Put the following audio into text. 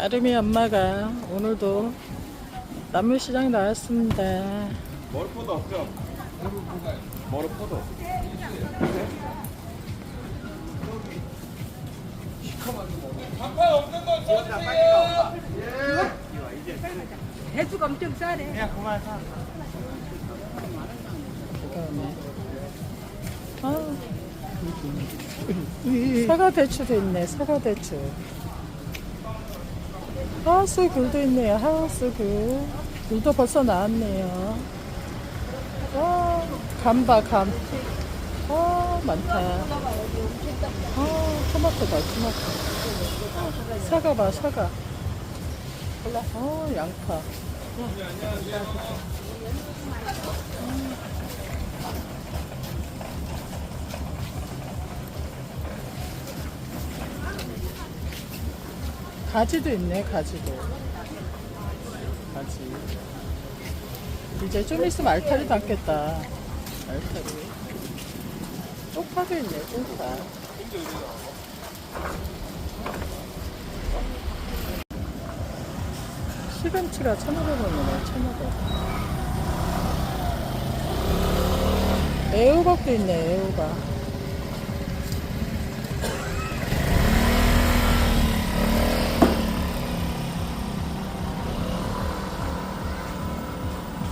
아름이 엄마가 오늘도 나물시장 나왔습니다. 머리포도 없죠? 머리포도. 배수가 엄청 싸네. 그다음에 아, 사과 대추도 있네. 사과 대추. 하우스 굴도 있네요. 하우스 굴. 굴도 벌써 나왔네요. 와, 감봐 감. 와, 많다. 아, 토마토다, 토마토. 사과 봐, 사과. 어, 양파. 가지도 있네, 가지도. 가지. 이제 좀 있으면 알타리 담겠다. 알타리. 쪽파도 있네, 쪽파. 시금치가 1,500원이네, 1,500원. 애호박도 있네, 애호박.